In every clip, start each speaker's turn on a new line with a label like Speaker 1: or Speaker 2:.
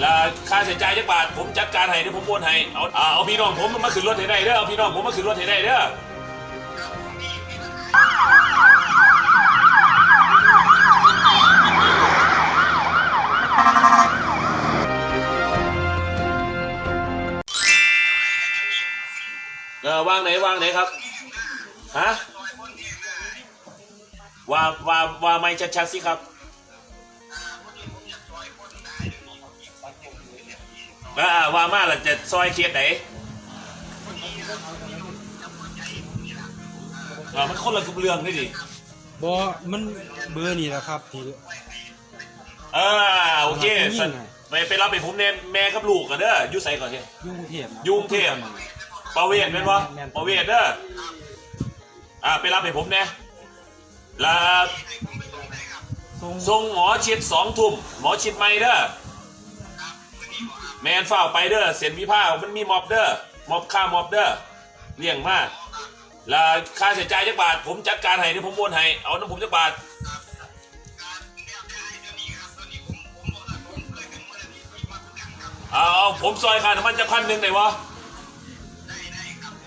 Speaker 1: แล้วค่าใช้จ่ายจักบาทผมจัดการให้เดี๋ยวผมโอนให้เอาเอาเอาพี่น้องผมมาขึ้นรถให้ได้เด้อเอาพี่น้องผมมาขึ้นรถให้ได้เด้อเออวางไหนวางไหนครับฮะว่าว่าว่าไม่ชัดๆสิครับ อ่าว่ามาล่ะจะซอยเคสไหนอ่ามันคนละกับเรื่องนี่ดิ
Speaker 2: บอมันเบอร์นี่แหละครับที่
Speaker 1: เออโอเค
Speaker 2: เอามา
Speaker 1: สัน
Speaker 2: ที่นี่น่ะ
Speaker 1: ไปไปรับไปผมเนี่ยแม่กับลูกกันเด้ออยู่ใส่ก่อนเฮ้ย
Speaker 2: ยุ่งกรุงเทพนะ
Speaker 1: ยุ่งกรุงเทพ ประเวศเป็นวะ
Speaker 2: แม่น
Speaker 1: ประเวศเด้ออ่าไปรับให้ผมเนี่ยแล้ว
Speaker 2: ทรง
Speaker 1: ส่งหมอชิดสองทุ่มหมอชิดไม่เด้อ แมนฝ้าวไปเด้อเสียนวิภามันมีม็อบเด้อม็อบค่าม็อบเด้อเลี่ยงมากแล้วค่าใช้จ่ายจักบาท ผมจัดการให้เดี๋ยวผมโอนให้เอาน้ำผมจักบาทเอาเอาผมซอยค่าน้ำมันจะพันหนึ่งไหนวะ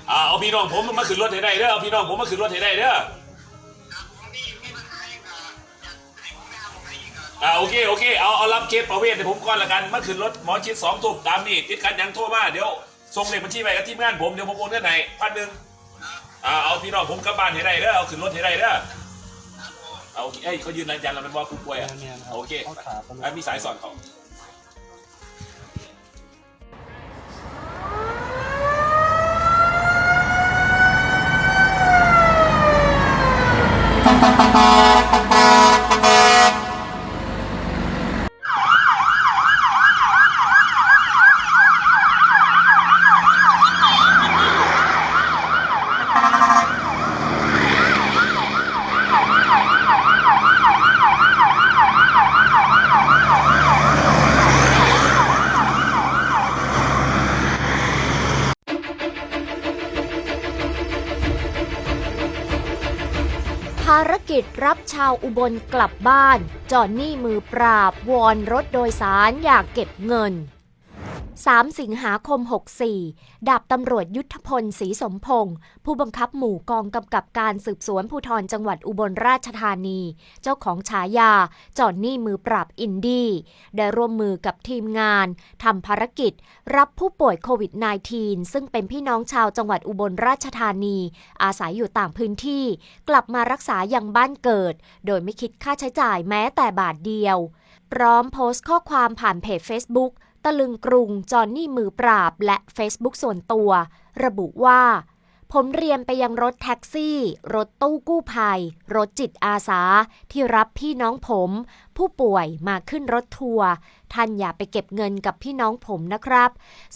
Speaker 1: อ่าเอาพี่น้องผมมาขึ้นรถให้ได้เด้อเอาพี่น้องผมมาขึ้นรถให้ได้เด้อ อ่าโอเคโอเคเอาเอารับเคสประเวทให้ผมก่อนละกันมาขึ้นรถหมอชิดสองทุ่มตามนี่ติดกันยังโทรมาเดี๋ยวส่งเลขบัญชีไปกับทีมงานผมเดี๋ยวผมโอนเงินให้พันหนึ่งอ่าเอาพี่น้องผมกลับบ้านให้ได้เด้อเอาขึ้นรถให้ได้เด้อเอาโอเคเอ้ยเขายืนยันแล้วมันว่าคุณป่วยอะ
Speaker 2: แม่นๆรับ
Speaker 1: โอเค
Speaker 2: ขาขาตลอด
Speaker 1: อะมีสายสอนเขา
Speaker 3: ภารกิจรับชาวอุบลกลับบ้าน จอนนี่มือปราบวอนรถโดยสารอยากเก็บเงิน 3 สิงหาคม 64 ดาบตำรวจยุทธพลศรีสมพงศ์ผู้บังคับหมู่กองกำกับการสืบสวนภูธรจังหวัดอุบลราชธานี เจ้าของฉายา จอนนี่มือปราบอินดี้ ได้ร่วมมือกับทีมงานทำภารกิจ รับผู้ป่วยโควิด -19 ซึ่งเป็นพี่น้องชาวจังหวัดอุบลราชธานี อาศัยอยู่ต่างพื้นที่ กลับมารักษายังบ้านเกิด โดยไม่คิดค่าใช้จ่ายแม้แต่บาทเดียว พร้อมโพสต์ข้อความผ่านเพจ Facebook ตะลึงกรุงจอนนี่มือปราบ และ Facebook ส่วนตัว ระบุว่า ผมเรียนไปยังรถแท็กซี่ รถตู้กู้ภัย รถจิตอาสา ที่รับพี่น้องผม ผู้ป่วยมาขึ้นรถทัวร์ท่านอย่าไปเก็บเงินกับพี่น้องผมนะครับ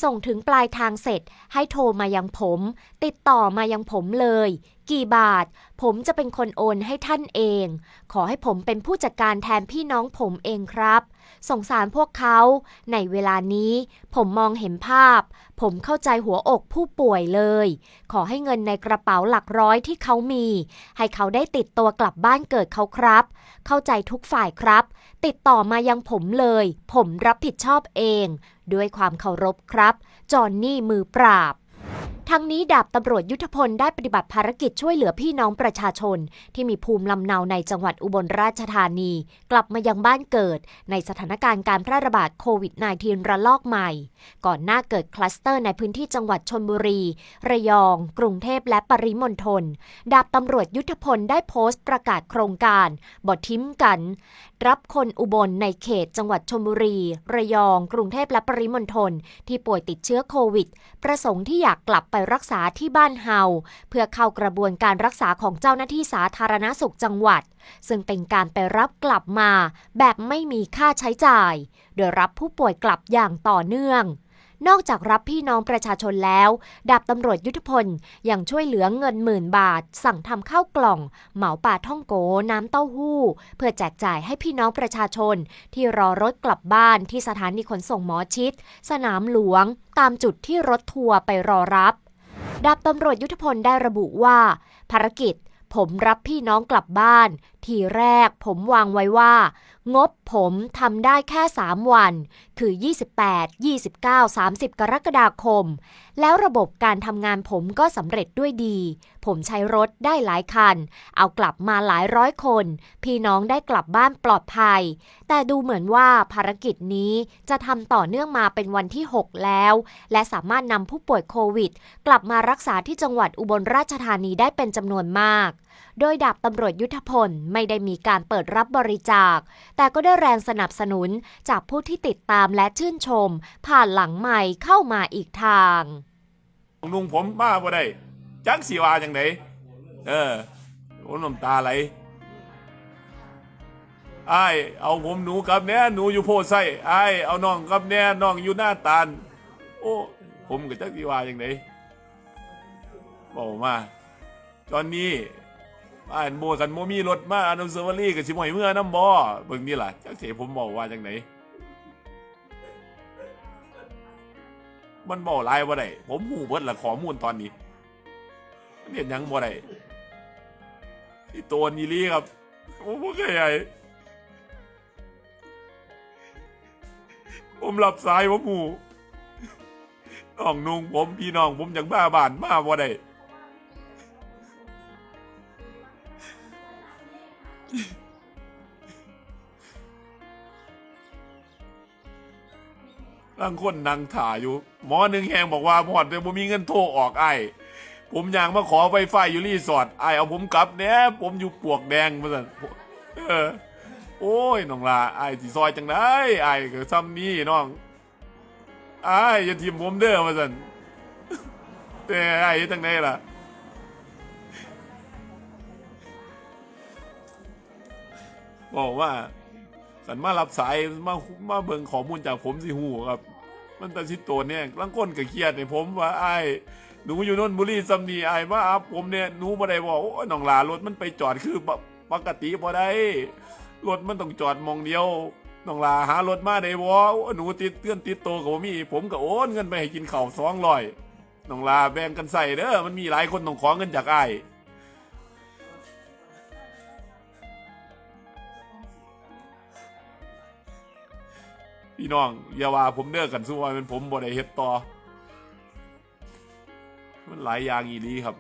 Speaker 3: ส่งถึงปลายทางเสร็จให้โทรมายังผม ติดต่อมายังผมเลย กี่บาท ผมจะเป็นคนโอนให้ท่านเอง ขอให้ผมเป็นผู้จัดการแทนพี่น้องผมเองครับ สงสารพวกเขา ในเวลานี้ผมมองเห็นภาพ ผมเข้าใจหัวอกผู้ป่วยเลย ขอให้เงินในกระเป๋าหลักร้อยที่เขามี ให้เขาได้ติดตัวกลับบ้านเกิดเขาครับ เข้าใจทุกฝ่ายครับ ติดต่อมายังผมเลย ผมรับผิดชอบเอง ด้วยความเคารพครับ จอห์นนี่มือปราบ ทั้งนี้ดาบตำรวจยุทธพลได้ปฏิบัติภารกิจช่วยเหลือพี่น้องประชาชน ที่มีภูมิลำเนาในจังหวัดอุบลราชธานี กลับมายังบ้านเกิด ในสถานการณ์การแพร่ระบาดโควิด -19 ระลอกใหม่ ก่อนหน้าเกิดคลัสเตอร์ในพื้นที่จังหวัดชนบุรี ระยอง กรุงเทพและปริมณฑลดาบตำรวจยุทธพลได้โพสต์ประกาศโครงการบอทิ้มกัน รับคนอุบลในเขตจังหวัดชลบุรี ระยอง กรุงเทพและปริมณฑลที่ป่วยติดเชื้อโควิด ประสงค์ที่อยากกลับไปรักษาที่บ้านเฮาเพื่อเข้ากระบวนการรักษาของเจ้าหน้าที่สาธารณสุขจังหวัด ซึ่งเป็นการไปรับกลับมา แบบไม่มีค่าใช้จ่าย โดยรับผู้ป่วยกลับอย่างต่อเนื่องนอกจากรับพี่น้องประชาชนแล้ว ดาบตำรวจยุทธพลยังช่วยเหลือเงินหมื่นบาท สั่งทำข้าวกล่อง เหมาป่าท่องโก น้ำเต้าหู้ เพื่อแจกจ่ายให้พี่น้องประชาชน ที่รอรถกลับบ้านที่สถานีขนส่งหมอชิด สนามหลวง ตามจุดที่รถทัวร์ไปรอรับ ดาบตำรวจยุทธพลได้ระบุว่า ภารกิจผมรับพี่น้องกลับบ้าน ทีแรกผมวางไว้ว่า งบผมทำได้แค่ 3 วัน คือ 28 29 30 กรกฎาคม แล้วระบบการทำงานผมก็สำเร็จด้วยดี ผมใช้รถได้หลายคัน เอากลับมาหลายร้อยคน พี่น้องได้กลับบ้านปลอดภัย แต่ดูเหมือนว่าภารกิจนี้จะทำต่อเนื่องมาเป็นวันที่ 6 แล้ว และสามารถนำผู้ป่วยโควิด กลับมารักษาที่จังหวัดอุบลราชธานีได้เป็นจำนวนมาก โดยดาบตำรวจยุทธพลไม่ได้มีการเปิดรับบริจาค แต่ก็ได้แรงสนับสนุนจากผู้ที่ติดตามและชื่นชม ผ่านหลังใหม่เข้ามาอีกทาง
Speaker 1: นุงผมมาบ่ได้จักสีวาจังไดเออโอ้น้ำตาไหลไอ้เอาผมหนูกับแน่หนูอยู่โพดไส้ไอ้เอาน้องกับแน่น้องอยู่หน้าตาล โอ้ผมก็จักสีวาจังไดบอกมาตอนนี้ อ่านโบกันโมมีรถมาอนุสาวรีย์กับสิมอยเมื่อน้ำบ่เบิ่งนี่ล่ะจักเสียผมบอกว่าจังไดมันบอกลายบ่ได้ผมหูเบิดละข้อมูลตอนนี้มันเห็นหยังบ่ได้ที่ตัวนีลีครับผมบ่เคยไอผมหลับสายผมหูน้องนุ่งผมพี่น้องผมจากบ้าบานมาบ่ได้ บางคนนั่งถ่ายอยู่ หมอหนึ่งแหงบอกว่าพอดแต่ผมมีเงินโทรออกไอ้ผมอยากมาขอไฟไฟอยู่รีสอร์ทไอ้เอาผมกลับเนี้ยผมอยู่ปวกแดงมาสั่นเออ โอ้ยน้องลาไอ้สีซอยจังได้ไอ้ก็ซ้ำนี่น้องไอ้อย่าทีมผมเด้อมาสั่นแต่ไอ้จังไดล่ะบอกว่าสันมารับสายมามาเบิ่งข้อมูลจากผมสิหูครับ มันแตาชิดตัวเนี่ยลังก้นก็เครียดในผมว่าไอ้หนูอยู่นนบุรีซัมนีไอ้มาอัพผมเนี่ยหนูบ่ได้บอกโอ้น้องลารถมันไปจอดคือปกปกติบ่ได้รถมันต้องจอดมองเดียวน้องลาหารถมาได้บ่โอ้ยหนูติดเตือนติดโตกับมี ผมก็โอนเงินไปให้กินข้าวสองร้อยน้องลาแบ่งกันใส่เด้อมันมีหลายคนต้องขอเงินจากไอ้ พี่น้องอย่าว่าผมเด้อกันสู้ว่าเป็นผมบ่ได้เฮ็ดต่อ มันหลายอย่างอีหลีครับ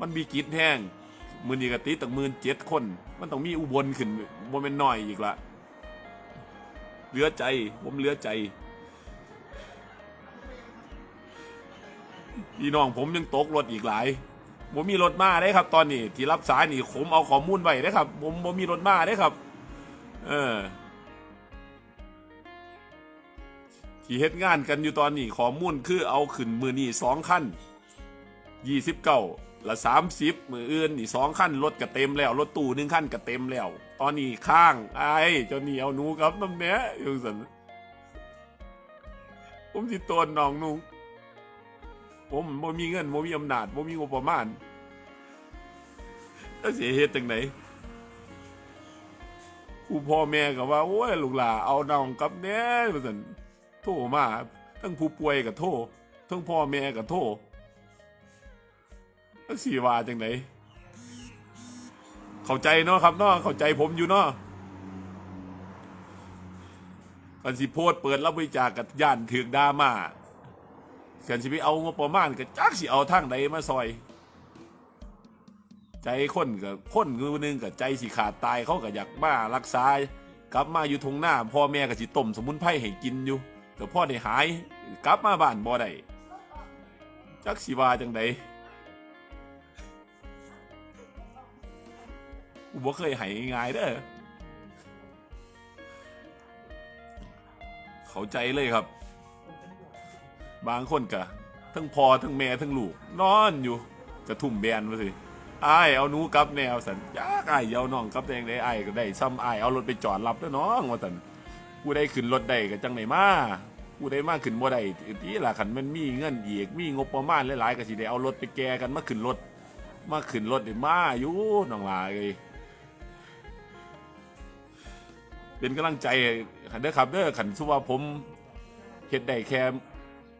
Speaker 1: มันมีกิจแห้งมือนีกติตั้งมื่นเจ็ดคน มันต้องมีอุบลขึ้นบ่เป็นน้อยอีกละเหลือใจผมเหลือใจพี่น้องผมยังตกรถอีกหลายผมมีรถมาได้ครับ ตอนนี้ที่รับสายนี่ผมเอาข้อมูลไว้ได้ครับ ผมผมมีรถมาได้ครับ เออ ที่เฮ็ดงานกันอยู่ตอนนี้ข้อมูลคือเอาขึ้นมือนี่สองขั้นยี่สิบเก้าละสามสิบมืออื่นนี่สองขั้นรถก็เต็มแล้วรถตู้หนึ่งขั้นก็เต็มแล้ว ตอนนี้ข้างไอ้เจ้าเหนี่เอาหนูครับน้ำเนี้ยอยู่สันผมสิตัวน้องหนูผมบ่มีเงินบ่มีอำนาจบ่มีงบประมาณแล้วเสียเหตุจังไหนผู้พ่อแม่ก็ว่า โอ้ยลูกหลาเอาน้องกับเนี้ยว่าสัน โทรมาทั้งผู้ป่วยกับโทรทั้งพ่อแม่กับโทรทั้งสีวาจังไหนเข้าใจเนาะครับเนาะเข้าใจผมอยู่เนาะกันสิโพดเปิดรับบริจาคกับย่านถือกดามากันสิไปเอางบประมาณกับจักสิเอาทางใดมาซอย ใจคนกับคนคือหนึงกับใจสิขาดตายเขาก็อยากมารักษากลับมาอยู่ทงหน้าพ่อแม่ก็สิต้มสมุนไพรให้กินอยู่ แต่พ่อได้หายกลับมาบ้านบ่ได้จักสิว่าจังใดกูบ่เคยหายง่ายเด้อเข้าใจเลยครับ บางคนกะทั้งพ่อทั้งแม่ทั้งลูก นอนอยู่กระทุ่มแบนมาสิไอ้เอาหนูกลับแนวสันยากอ้ายเอาน้องกลับแดงได้อ้ก็ได้ซ้ำไอ้เอารถไปจอดรับแล้วน้องว่าสัน ผู้ได้ขึ้นรถได้ก็จังไหนมาผู้ได้มาขึ้นบ่ได้ที่ละคันมันมีเงินเอีกมีงบประมาณหลายๆก็สิได้เอารถไปแกกันมาขึ้นรถมาขึ้นรถได้มาอยู่น้องลาเอ้ยเป็นกำลังใจให้เด้อครับเด้อขันสุว่าผมเฮ็ดได้แค่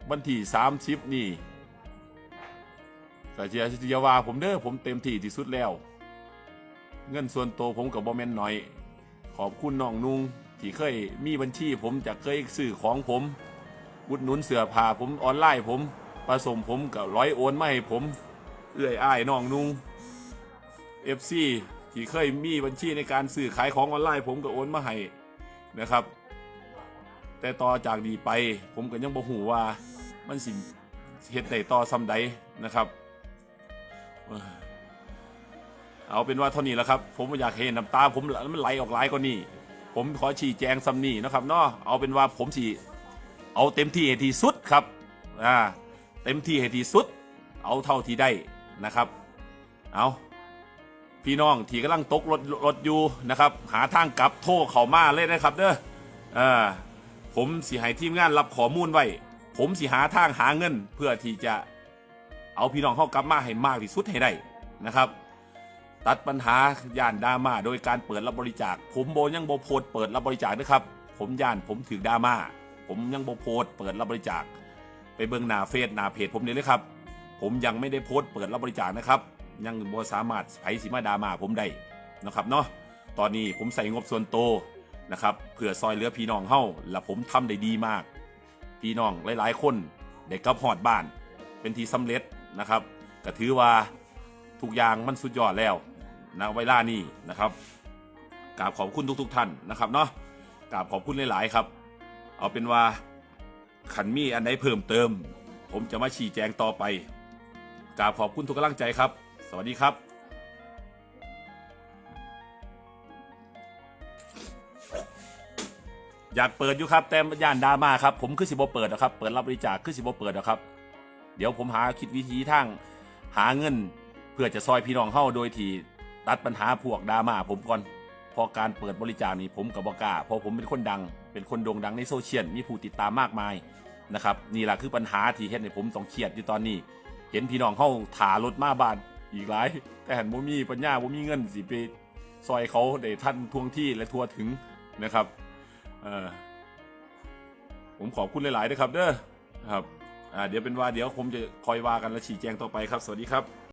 Speaker 1: วันที่30นี่ก็จะจะว่าผมเด้อผมเต็มที่ที่สุดแล้ว เงินส่วนตัวผมกับบ่แม่นน้อย ขอบคุณน้องนุ่ง ที่เคยมีบัญชีผมจะเคยซื้อของผมอุดหนุนเสื้อผ้าผมออนไลน์ผมผสมผมกับร้อยโอนมาให้ผม เอื้อยอ้ายน้องนุง FC ที่เคยมีบัญชีในการซื้อขายของออนไลน์ผมก็โอนมาให้นะครับ แต่ต่อจากนี้ไปผมก็ยังบ่หูว่ามันสิเฮ็ดได้ต่อซ้ำใดนะครับเอาเป็นว่าเท่านี้แล้วครับ ผมอยากเห็นน้ำตาผมมันไหลออกหลายกว่านี้ ผมขอชี้แจงซ้ำนี่นะครับเนาะเอาเป็นว่าผมสิเอาเต็มที่ให้ที่สุดครับอ่าเต็มที่ให้ที่สุด เอาเท่าที่ได้นะครับ เอาพี่น้องที่กำลังตกรถรถอยู่นะครับ หาทางกลับโทรเขามาเลยนะครับเด้ออ่าผมสิให้ทีมงานรับข้อมูลไว้ผมสิหาทางหาเงินเพื่อที่จะเอาพี่น้องเข้ากลับมาให้มากที่สุดให้ได้นะครับ ตัดปัญหาย่านดราม่าโดยการเปิดรับบริจาค ผมโบยังโบโพสต์เปิดรับบริจาคนะครับ ผมย่านผมถือดราม่าผมยังโบโพสต์เปิดรับบริจาค ไปเบิ่งหน้าเฟซหน้าเพจผมเลยเลยครับ ผมยังไม่ได้โพสต์เปิดรับบริจาคนะครับ ยังโบสามารถไผสิมาดราม่าผมได้นะครับเนาะตอนนี้ผมใส่งบส่วนโตวนะครับเพื่อซอยเหลือพี่น้องเฮาและผมทำได้ดีมาก พี่น้องหลาย ๆ คนได้กลับหอดบ้าน เป็นที่สำเร็จนะครับก็ถือว่าทุกอย่างมันสุดยอดแล้ว นะเวลานี้นะครับกราบขอบคุณทุก ๆ ท่านนะครับเนาะกราบขอบคุณหลาย ๆ ครับ เอาเป็นว่าขันมีอันใดเพิ่มเติม ผมจะมาชี้แจงต่อไปกราบขอบคุณทุกกำลังใจครับ สวัสดีครับอยากเปิดอยู่ครับ แต่ย่านดราม่าครับผมคือสิบเปิดนะครับ เปิดรับบริจาคคือสิบเปิดนะครับ เดี๋ยวผมหาคิดวิธีทางหาเงิน เพื่อจะซอยพี่น้องเข้าโดยที่ ตัดปัญหาพวกดราม่าผมก่อน พอการเปิดบริจาคนี่ผมกับบอกล้าเพราะผมเป็นคนดัง เป็นคนโด่งดังในโซเชียลมีผู้ติดตามมากมายนะครับนี่แหละคือปัญหาที่เห็นในผมต้องเครียดอยู่ตอนนี้ เห็นพี่น้องเข้าถารถมาบ้านอีกหลาย แต่หันบ่มีปัญญาบ่มีเงินสิไปซอยเขาได้ท่านทวงที่และทัวถึงนะครับเออผมขอบคุณหลายๆด้วยครับเด้อครับอ่าเดี๋ยวเป็นว่าเดี๋ยวผมจะคอยว่ากันและชี้แจงต่อไปครับ สวัสดีครับ